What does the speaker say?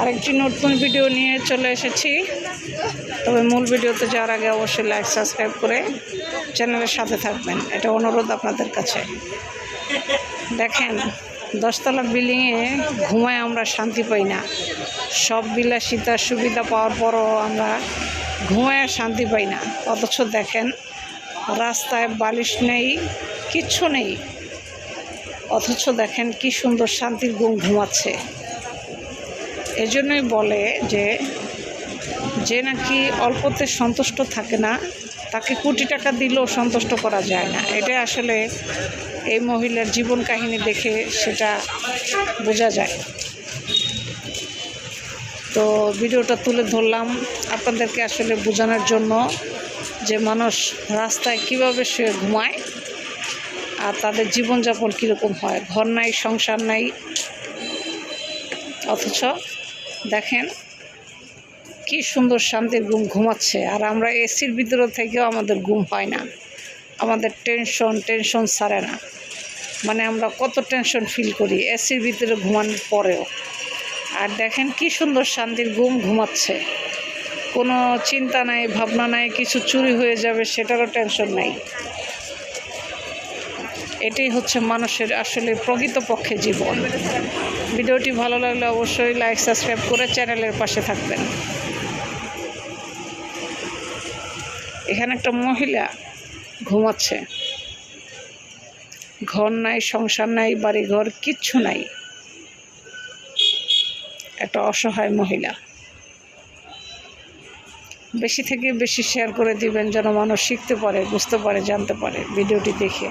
আরেকটি নতুন ভিডিও নিয়ে চলে এসেছি। তবে মূল ভিডিওতে যাওয়ার আগে অবশ্যই লাইক সাবস্ক্রাইব করে চ্যানেলের সাথে থাকবেন। এটা অনুরোধ আপনাদের কাছে। দেখেন, দশতলা বিল্ডিংয়ে ঘুমায় আমরা শান্তি পাই না। সব বিলাসিতা সুবিধা পাওয়ার পরও আমরা ঘুমায় শান্তি পাই না। অথচ দেখেন, রাস্তায় বালিশ নেই, কিচ্ছু নেই। অথচ দেখেন কি সুন্দর শান্তির ঘুম ঘুমাচ্ছে। এজন্যই বলে যে যে নাকি অল্পতে সন্তুষ্ট থাকে না, তাকে কোটি টাকা দিলেও সন্তুষ্ট করা যায় না। এটা আসলে এই মহিলার জীবন কাহিনী দেখে সেটা বোঝা যায়। তো ভিডিওটা তুলে ধরলাম আপনাদেরকে আসলে বোঝানোর জন্য যে মানুষ রাস্তায় কীভাবে সে ঘুমায় আর তাদের জীবনযাপন কীরকম হয়। ঘর নাই, সংসার নাই, অথচ দেখেন, কি সুন্দর শান্তির ঘুম ঘুমাচ্ছে। আর আমরা এসির ভিতরে থেকেও আমাদের ঘুম হয় না। আমাদের টেনশন টেনশন সারে না। মানে আমরা কত টেনশন ফিল করি এসির ভিতরে ঘুমানোর পরেও। আর দেখেন কি সুন্দর শান্তির ঘুম ঘুমাচ্ছে। কোনো চিন্তা নাই, ভাবনা নাই, কিছু চুরি হয়ে যাবে, সেটারও টেনশন নাই। এটাই হচ্ছে মানুষের আসলে প্রকৃতপক্ষে জীবন। ভিডিওটি ভালো লাগলে অবশ্যই লাইক, সাবস্ক্রাইব করে চ্যানেলের পাশে থাকবেন। এখানে একটা মহিলা ঘুমাচ্ছে। ঘর নাই, সংসার নাই বাড়ি ঘর কিচ্ছু নাই। একটা অসহায় মহিলা। বেশি থেকে বেশি শেয়ার করে দিবেন যেন মানুষ শিখতে পারে, বুঝতে পারে, জানতে পারে ভিডিওটি দেখে।